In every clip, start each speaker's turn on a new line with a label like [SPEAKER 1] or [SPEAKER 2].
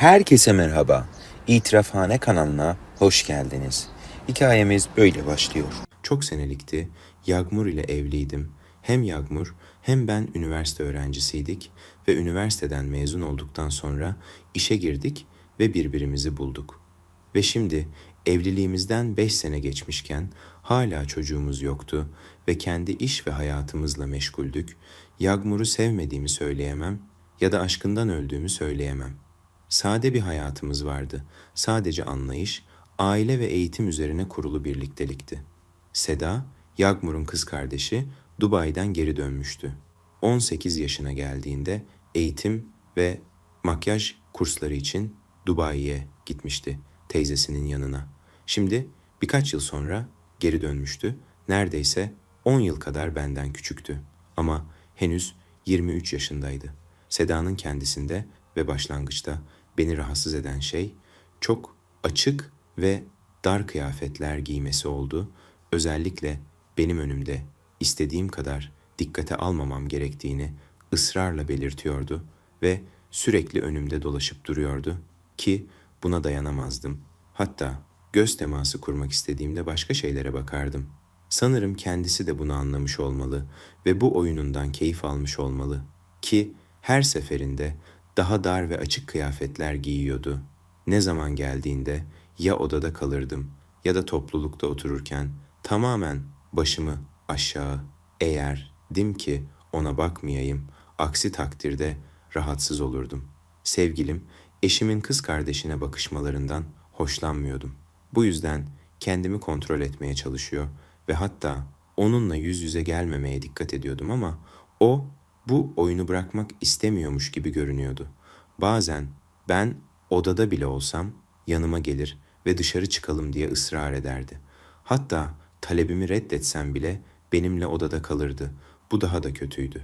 [SPEAKER 1] Herkese merhaba. İtirafhane kanalına hoş geldiniz. Hikayemiz böyle başlıyor. Çok senelikti. Yağmur ile evliydim. Hem Yağmur hem ben üniversite öğrencisiydik ve üniversiteden mezun olduktan sonra işe girdik ve birbirimizi bulduk. Ve şimdi evliliğimizden 5 sene geçmişken hala çocuğumuz yoktu ve kendi iş ve hayatımızla meşguldük. Yağmur'u sevmediğimi söyleyemem ya da aşkından öldüğümü söyleyemem. Sade bir hayatımız vardı. Sadece anlayış, aile ve eğitim üzerine kurulu birliktelikti. Seda, Yağmur'un kız kardeşi Dubai'den geri dönmüştü. 18 yaşına geldiğinde eğitim ve makyaj kursları için Dubai'ye gitmişti teyzesinin yanına. Şimdi birkaç yıl sonra geri dönmüştü. Neredeyse 10 yıl kadar benden küçüktü. Ama henüz 23 yaşındaydı. Seda'nın kendisinde ve başlangıçta beni rahatsız eden şey çok açık ve dar kıyafetler giymesi oldu. Özellikle benim önümde istediğim kadar dikkate almamam gerektiğini ısrarla belirtiyordu ve sürekli önümde dolaşıp duruyordu ki buna dayanamazdım. Hatta göz teması kurmak istediğimde başka şeylere bakardım. Sanırım kendisi de bunu anlamış olmalı ve bu oyunundan keyif almış olmalı ki her seferinde daha dar ve açık kıyafetler giyiyordu. Ne zaman geldiğinde ya odada kalırdım ya da toplulukta otururken tamamen başımı aşağı eğer dim ki ona bakmayayım, aksi takdirde rahatsız olurdum. Sevgilim, eşimin kız kardeşine bakışmalarından hoşlanmıyordum. Bu yüzden kendimi kontrol etmeye çalışıyor ve hatta onunla yüz yüze gelmemeye dikkat ediyordum ama o bu oyunu bırakmak istemiyormuş gibi görünüyordu. Bazen ben odada bile olsam yanıma gelir ve dışarı çıkalım diye ısrar ederdi. Hatta talebimi reddetsem bile benimle odada kalırdı. Bu daha da kötüydü.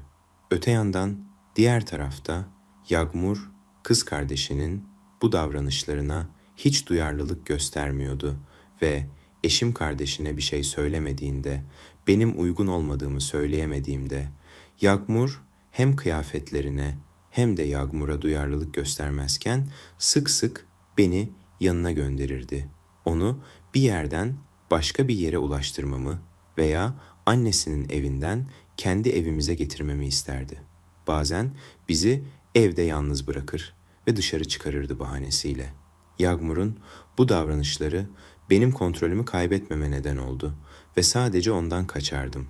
[SPEAKER 1] Öte yandan diğer tarafta Yagmur kız kardeşinin bu davranışlarına hiç duyarlılık göstermiyordu ve eşim kardeşine bir şey söylemediğinde, benim uygun olmadığımı söyleyemediğimde, Yagmur hem kıyafetlerine hem de Yagmur'a duyarlılık göstermezken sık sık beni yanına gönderirdi. Onu bir yerden başka bir yere ulaştırmamı veya annesinin evinden kendi evimize getirmemi isterdi. Bazen bizi evde yalnız bırakır ve dışarı çıkarırdı bahanesiyle. Yagmur'un bu davranışları benim kontrolümü kaybetmeme neden oldu ve sadece ondan kaçardım.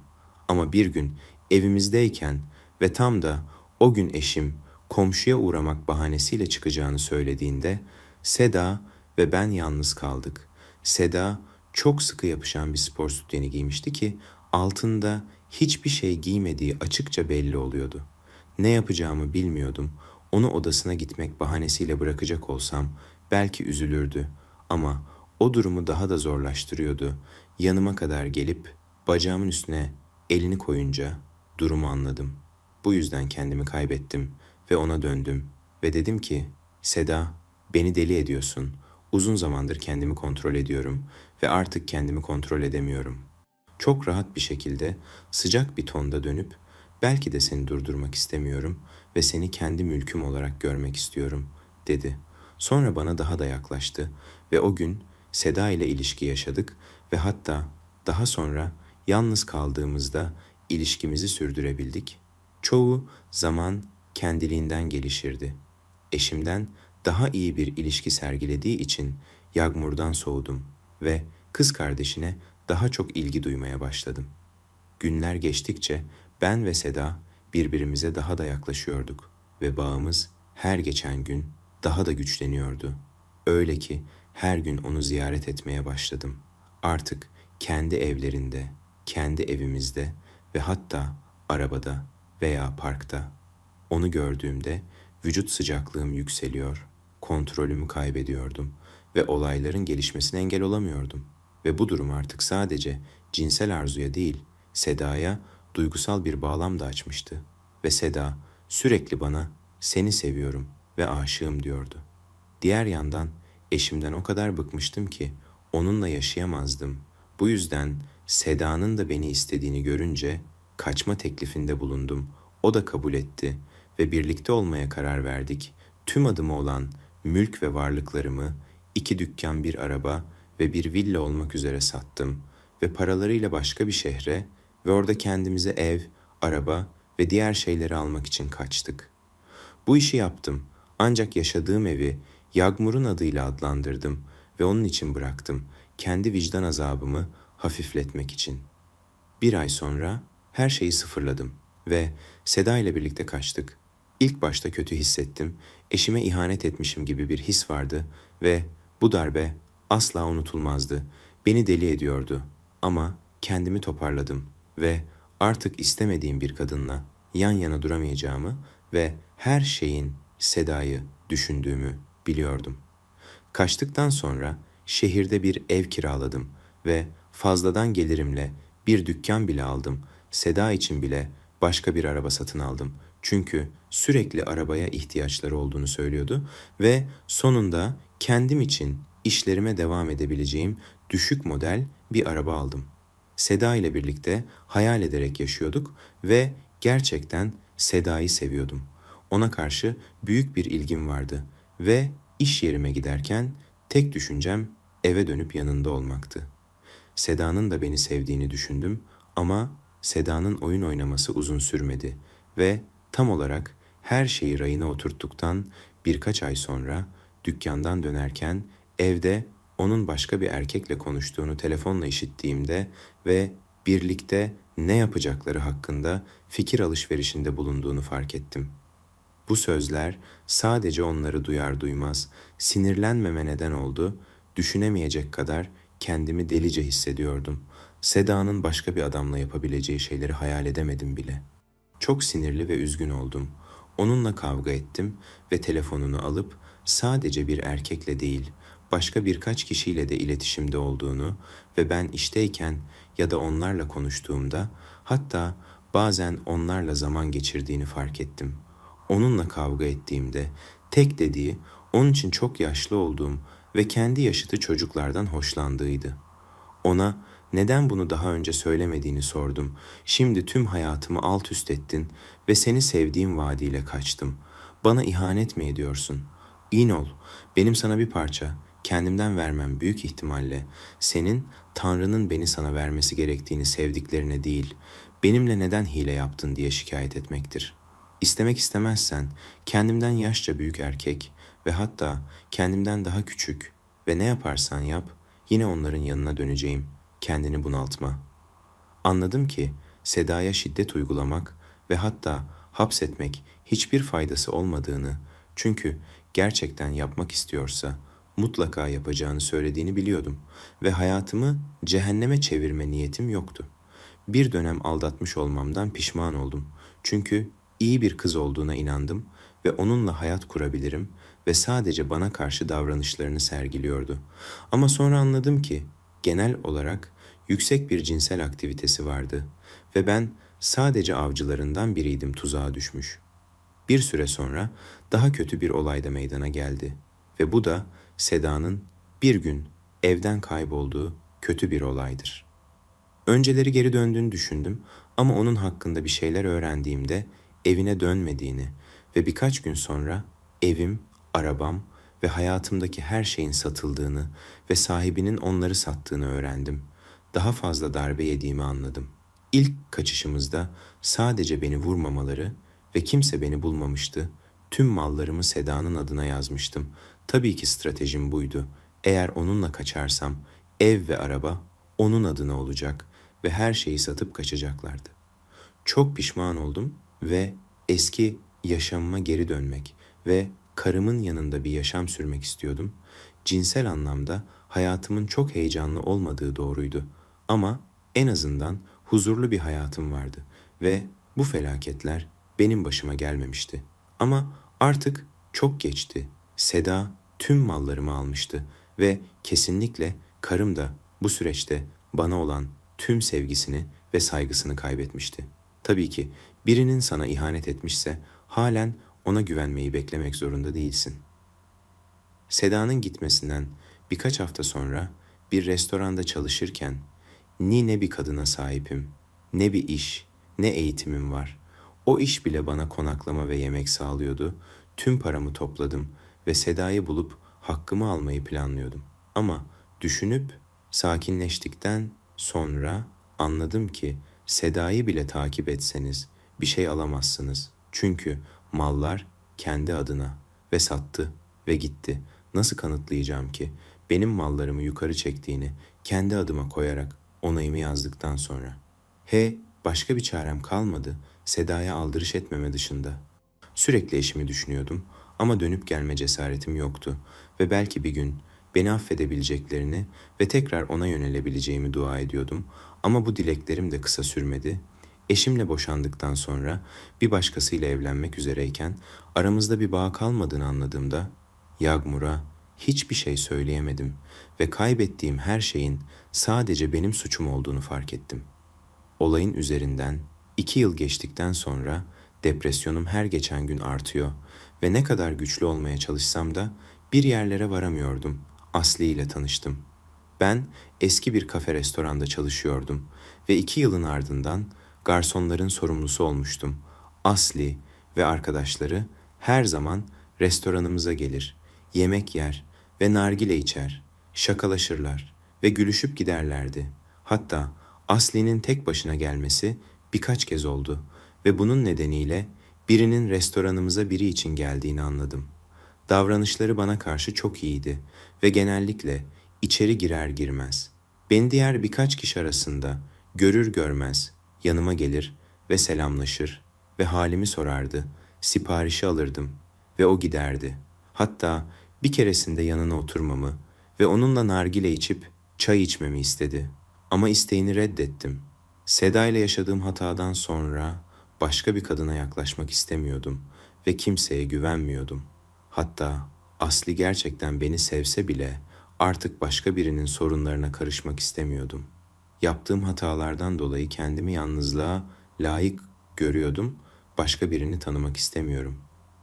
[SPEAKER 1] Ama bir gün evimizdeyken ve tam da o gün eşim komşuya uğramak bahanesiyle çıkacağını söylediğinde Seda ve ben yalnız kaldık. Seda çok sıkı yapışan bir spor sütyeni giymişti ki altında hiçbir şey giymediği açıkça belli oluyordu. Ne yapacağımı bilmiyordum. Onu odasına gitmek bahanesiyle bırakacak olsam belki üzülürdü ama o durumu daha da zorlaştırıyordu. Yanıma kadar gelip bacağımın üstüne elini koyunca durumu anladım. Bu yüzden kendimi kaybettim ve ona döndüm ve dedim ki Seda beni deli ediyorsun. Uzun zamandır kendimi kontrol ediyorum ve artık kendimi kontrol edemiyorum. Çok rahat bir şekilde sıcak bir tonda dönüp belki de seni durdurmak istemiyorum ve seni kendi mülküm olarak görmek istiyorum dedi. Sonra bana daha da yaklaştı ve o gün Seda ile ilişki yaşadık ve hatta daha sonra yalnız kaldığımızda ilişkimizi sürdürebildik. Çoğu zaman kendiliğinden gelişirdi. Eşimden daha iyi bir ilişki sergilediği için Yağmur'dan soğudum ve kız kardeşine daha çok ilgi duymaya başladım. Günler geçtikçe ben ve Seda birbirimize daha da yaklaşıyorduk ve bağımız her geçen gün daha da güçleniyordu. Öyle ki her gün onu ziyaret etmeye başladım. Artık kendi evlerinde, kendi evimizde ve hatta arabada veya parkta. Onu gördüğümde vücut sıcaklığım yükseliyor, kontrolümü kaybediyordum ve olayların gelişmesine engel olamıyordum. Ve bu durum artık sadece cinsel arzuya değil, Seda'ya duygusal bir bağlam da açmıştı. Ve Seda sürekli bana seni seviyorum ve aşığım diyordu. Diğer yandan eşimden o kadar bıkmıştım ki onunla yaşayamazdım. Bu yüzden Seda'nın da beni istediğini görünce kaçma teklifinde bulundum. O da kabul etti ve birlikte olmaya karar verdik. Tüm adımı olan mülk ve varlıklarımı, iki dükkan, bir araba ve bir villa olmak üzere sattım ve paralarıyla başka bir şehre ve orada kendimize ev, araba ve diğer şeyleri almak için kaçtık. Bu işi yaptım ancak yaşadığım evi Yagmur'un adıyla adlandırdım ve onun için bıraktım kendi vicdan azabımı hafifletmek için. Bir ay sonra her şeyi sıfırladım ve Seda ile birlikte kaçtık. İlk başta kötü hissettim. Eşime ihanet etmişim gibi bir his vardı ve bu darbe asla unutulmazdı. Beni deli ediyordu ama kendimi toparladım ve artık istemediğim bir kadınla yan yana duramayacağımı ve her şeyin Seda'yı düşündüğümü biliyordum. Kaçtıktan sonra şehirde bir ev kiraladım ve fazladan gelirimle bir dükkan bile aldım. Seda için bile başka bir araba satın aldım. Çünkü sürekli arabaya ihtiyaçları olduğunu söylüyordu ve sonunda kendim için işlerime devam edebileceğim düşük model bir araba aldım. Seda ile birlikte hayal ederek yaşıyorduk ve gerçekten Seda'yı seviyordum. Ona karşı büyük bir ilgim vardı ve iş yerime giderken tek düşüncem eve dönüp yanında olmaktı. Seda'nın da beni sevdiğini düşündüm ama Seda'nın oyun oynaması uzun sürmedi ve tam olarak her şeyi rayına oturttuktan birkaç ay sonra dükkandan dönerken evde onun başka bir erkekle konuştuğunu telefonla işittiğimde ve birlikte ne yapacakları hakkında fikir alışverişinde bulunduğunu fark ettim. Bu sözler sadece onları duyar duymaz sinirlenmeme neden oldu, düşünemeyecek kadar kendimi delice hissediyordum. Seda'nın başka bir adamla yapabileceği şeyleri hayal edemedim bile. Çok sinirli ve üzgün oldum. Onunla kavga ettim ve telefonunu alıp sadece bir erkekle değil, başka birkaç kişiyle de iletişimde olduğunu ve ben işteyken ya da onlarla konuştuğumda hatta bazen onlarla zaman geçirdiğini fark ettim. Onunla kavga ettiğimde tek dediği onun için çok yaşlı olduğum ve kendi yaşıtı çocuklardan hoşlandığıydı. Ona neden bunu daha önce söylemediğini sordum. Şimdi tüm hayatımı alt üst ettin ve seni sevdiğim vaadiyle kaçtım. Bana ihanet mi ediyorsun? İn ol. Benim sana bir parça, kendimden vermem büyük ihtimalle senin Tanrı'nın beni sana vermesi gerektiğini sevdiklerine değil, benimle neden hile yaptın diye şikayet etmektir. İstemek istemezsen kendimden yaşça büyük erkek ve hatta kendimden daha küçük ve ne yaparsan yap yine onların yanına döneceğim. Kendini bunaltma. Anladım ki Seda'ya şiddet uygulamak ve hatta hapsetmek hiçbir faydası olmadığını çünkü gerçekten yapmak istiyorsa mutlaka yapacağını söylediğini biliyordum ve hayatımı cehenneme çevirme niyetim yoktu. Bir dönem aldatmış olmamdan pişman oldum. Çünkü iyi bir kız olduğuna inandım ve onunla hayat kurabilirim ve sadece bana karşı davranışlarını sergiliyordu. Ama sonra anladım ki genel olarak yüksek bir cinsel aktivitesi vardı ve ben sadece avcılarından biriydim tuzağa düşmüş. Bir süre sonra daha kötü bir olay da meydana geldi ve bu da Seda'nın bir gün evden kaybolduğu kötü bir olaydır. Önceleri geri döndüğünü düşündüm ama onun hakkında bir şeyler öğrendiğimde evine dönmediğini ve birkaç gün sonra evim, arabam ve hayatımdaki her şeyin satıldığını ve sahibinin onları sattığını öğrendim. Daha fazla darbe yediğimi anladım. İlk kaçışımızda sadece beni vurmamaları ve kimse beni bulmamıştı. Tüm mallarımı Seda'nın adına yazmıştım. Tabii ki stratejim buydu. Eğer onunla kaçarsam ev ve araba onun adına olacak ve her şeyi satıp kaçacaklardı. Çok pişman oldum ve eski yaşamıma geri dönmek ve karımın yanında bir yaşam sürmek istiyordum. Cinsel anlamda hayatımın çok heyecanlı olmadığı doğruydu ama en azından huzurlu bir hayatım vardı ve bu felaketler benim başıma gelmemişti. Ama artık çok geçti. Seda tüm mallarımı almıştı ve kesinlikle karım da bu süreçte bana olan tüm sevgisini ve saygısını kaybetmişti. Tabii ki birinin sana ihanet etmişse halen ona güvenmeyi beklemek zorunda değilsin. Seda'nın gitmesinden birkaç hafta sonra bir restoranda çalışırken ni ne bir kadına sahipim, ne bir iş, ne eğitimim var. O iş bile bana konaklama ve yemek sağlıyordu. Tüm paramı topladım ve Seda'yı bulup hakkımı almayı planlıyordum. Ama düşünüp sakinleştikten sonra anladım ki Seda'yı bile takip etseniz bir şey alamazsınız. Çünkü mallar kendi adına ve sattı ve gitti. Nasıl kanıtlayacağım ki benim mallarımı yukarı çektiğini kendi adıma koyarak onayımı yazdıktan sonra. He, başka bir çarem kalmadı Seda'ya aldırış etmeme dışında. Sürekli eşimi düşünüyordum ama dönüp gelme cesaretim yoktu ve belki bir gün beni affedebileceklerini ve tekrar ona yönelebileceğimi dua ediyordum ama bu dileklerim de kısa sürmedi. Eşimle boşandıktan sonra bir başkasıyla evlenmek üzereyken aramızda bir bağ kalmadığını anladığımda Yagmur'a hiçbir şey söyleyemedim ve kaybettiğim her şeyin sadece benim suçum olduğunu fark ettim. Olayın üzerinden iki yıl geçtikten sonra depresyonum her geçen gün artıyor ve ne kadar güçlü olmaya çalışsam da bir yerlere varamıyordum. Aslı ile tanıştım. Ben eski bir kafe restoranda çalışıyordum ve iki yılın ardından garsonların sorumlusu olmuştum. Asli ve arkadaşları her zaman restoranımıza gelir, yemek yer ve nargile içer, şakalaşırlar ve gülüşüp giderlerdi. Hatta Asli'nin tek başına gelmesi birkaç kez oldu ve bunun nedeniyle birinin restoranımıza biri için geldiğini anladım. Davranışları bana karşı çok iyiydi ve genellikle içeri girer girmez. Beni diğer birkaç kişi arasında görür görmez yanıma gelir ve selamlaşır ve halimi sorardı. Siparişi alırdım ve o giderdi. Hatta bir keresinde yanına oturmamı ve onunla nargile içip çay içmemi istedi. Ama isteğini reddettim. Seda ile yaşadığım hatadan sonra başka bir kadına yaklaşmak istemiyordum ve kimseye güvenmiyordum. Hatta Aslı gerçekten beni sevse bile artık başka birinin sorunlarına karışmak istemiyordum. Yaptığım hatalardan dolayı kendimi yalnızlığa layık görüyordum, başka birini tanımak istemiyorum.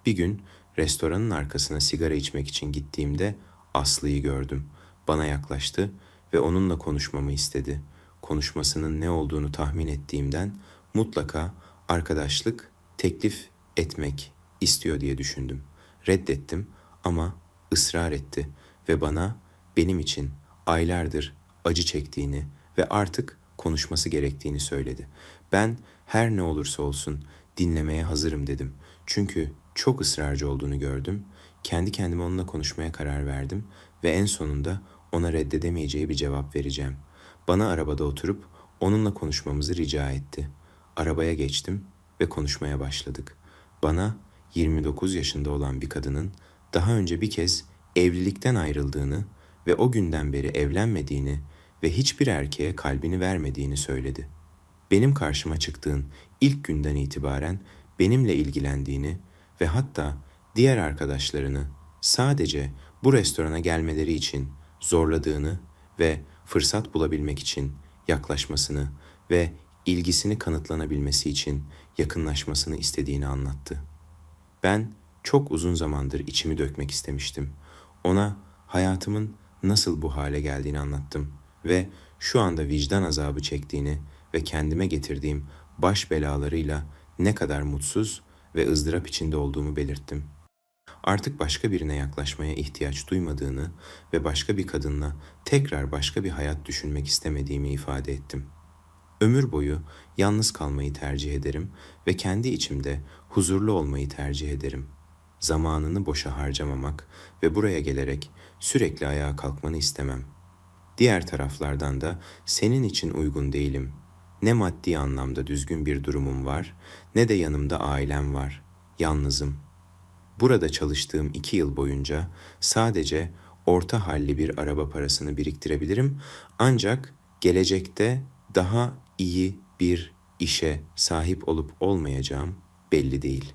[SPEAKER 1] Bir gün restoranın arkasına sigara içmek için gittiğimde Aslı'yı gördüm. Bana yaklaştı ve onunla konuşmamı istedi. Konuşmasının ne olduğunu tahmin ettiğimden mutlaka arkadaşlık teklif etmek istiyor diye düşündüm. Reddettim ama ısrar etti ve bana benim için aylardır acı çektiğini ve artık konuşması gerektiğini söyledi. Ben her ne olursa olsun dinlemeye hazırım dedim. Çünkü çok ısrarcı olduğunu gördüm. Kendi kendime onunla konuşmaya karar verdim ve en sonunda ona reddedemeyeceği bir cevap vereceğim. Bana arabada oturup onunla konuşmamızı rica etti. Arabaya geçtim ve konuşmaya başladık. Bana 29 yaşında olan bir kadının daha önce bir kez evlilikten ayrıldığını ve o günden beri evlenmediğini ve hiçbir erkeğe kalbini vermediğini söyledi. Benim karşıma çıktığın ilk günden itibaren benimle ilgilendiğini ve hatta diğer arkadaşlarını sadece bu restorana gelmeleri için zorladığını ve fırsat bulabilmek için yaklaşmasını ve ilgisini kanıtlanabilmesi için yakınlaşmasını istediğini anlattı. Ben çok uzun zamandır içimi dökmek istemiştim. Ona hayatımın nasıl bu hale geldiğini anlattım ve şu anda vicdan azabı çektiğini ve kendime getirdiğim baş belalarıyla ne kadar mutsuz ve ızdırap içinde olduğumu belirttim. Artık başka birine yaklaşmaya ihtiyaç duymadığını ve başka bir kadınla tekrar başka bir hayat düşünmek istemediğimi ifade ettim. Ömür boyu yalnız kalmayı tercih ederim ve kendi içimde huzurlu olmayı tercih ederim. Zamanını boşa harcamamak ve buraya gelerek sürekli ayağa kalkmanı istemem. Diğer taraflardan da senin için uygun değilim. Ne maddi anlamda düzgün bir durumum var, ne de yanımda ailem var. Yalnızım. Burada çalıştığım iki yıl boyunca sadece orta halli bir araba parasını biriktirebilirim. Ancak gelecekte daha iyi bir işe sahip olup olmayacağım belli değil.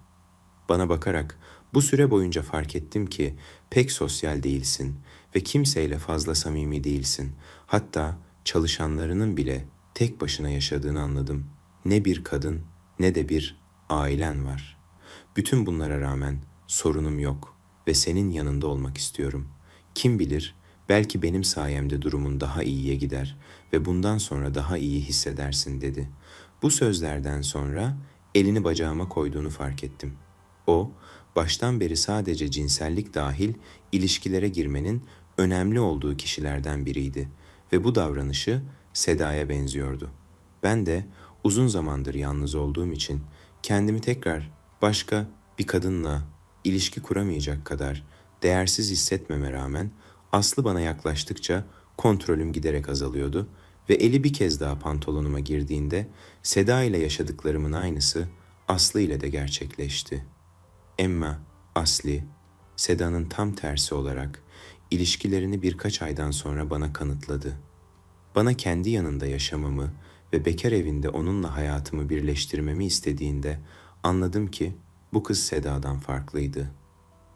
[SPEAKER 1] Bana bakarak bu süre boyunca fark ettim ki pek sosyal değilsin ve kimseyle fazla samimi değilsin. Hatta çalışanlarının bile tek başına yaşadığını anladım. Ne bir kadın ne de bir ailen var. Bütün bunlara rağmen sorunum yok ve senin yanında olmak istiyorum. Kim bilir belki benim sayemde durumun daha iyiye gider ve bundan sonra daha iyi hissedersin dedi. Bu sözlerden sonra elini bacağıma koyduğunu fark ettim. O, baştan beri sadece cinsellik dahil ilişkilere girmenin önemli olduğu kişilerden biriydi ve bu davranışı Seda'ya benziyordu. Ben de uzun zamandır yalnız olduğum için kendimi tekrar başka bir kadınla ilişki kuramayacak kadar değersiz hissetmeme rağmen Aslı bana yaklaştıkça kontrolüm giderek azalıyordu ve eli bir kez daha pantolonuma girdiğinde Seda ile yaşadıklarımın aynısı Aslı ile de gerçekleşti. Emma, Asli, Seda'nın tam tersi olarak ilişkilerini birkaç aydan sonra bana kanıtladı. Bana kendi yanında yaşamamı ve bekar evinde onunla hayatımı birleştirmemi istediğinde anladım ki bu kız Seda'dan farklıydı.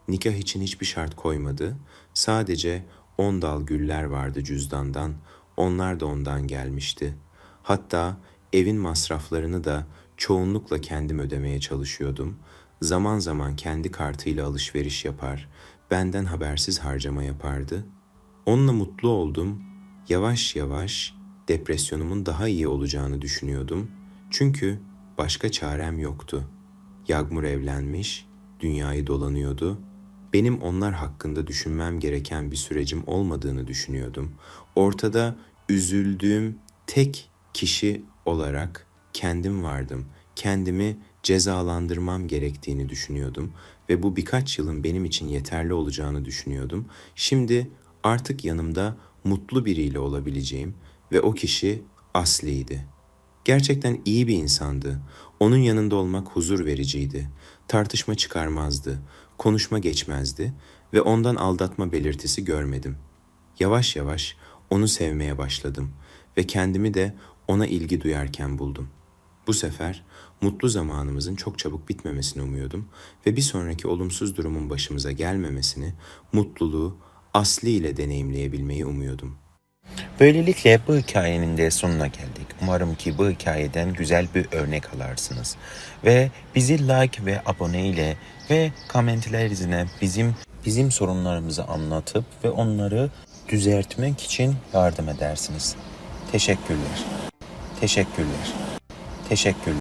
[SPEAKER 1] Nikah için hiçbir şart koymadı. Sadece on dal güller vardı cüzdandan. Onlar da ondan gelmişti. Hatta evin masraflarını da çoğunlukla kendim ödemeye çalışıyordum. Zaman zaman kendi kartıyla alışveriş yapar, benden habersiz harcama yapardı. Onunla mutlu oldum. Yavaş yavaş depresyonumun daha iyi olacağını düşünüyordum. Çünkü başka çarem yoktu. Yağmur evlenmiş, dünyayı dolanıyordu. Benim onlar hakkında düşünmem gereken bir sürecim olmadığını düşünüyordum. Ortada üzüldüğüm tek kişi olarak kendim vardım. Kendimi cezalandırmam gerektiğini düşünüyordum ve bu birkaç yılın benim için yeterli olacağını düşünüyordum. Şimdi artık yanımda mutlu biriyle olabileceğim ve o kişi Asli'ydi. Gerçekten iyi bir insandı. Onun yanında olmak huzur vericiydi. Tartışma çıkarmazdı, konuşma geçmezdi ve ondan aldatma belirtisi görmedim. Yavaş yavaş onu sevmeye başladım ve kendimi de ona ilgi duyarken buldum. Bu sefer mutlu zamanımızın çok çabuk bitmemesini umuyordum ve bir sonraki olumsuz durumun başımıza gelmemesini, mutluluğu Aslı ile deneyimleyebilmeyi umuyordum.
[SPEAKER 2] Böylelikle bu hikayenin de sonuna geldik. Umarım ki bu hikayeden güzel bir örnek alarsınız. Ve bizi like ve abone ile ve komentlerinizle bizim bizim sorunlarımızı anlatıp ve onları düzeltmek için yardım edersiniz. Teşekkürler. Teşekkürler. Teşekkürler.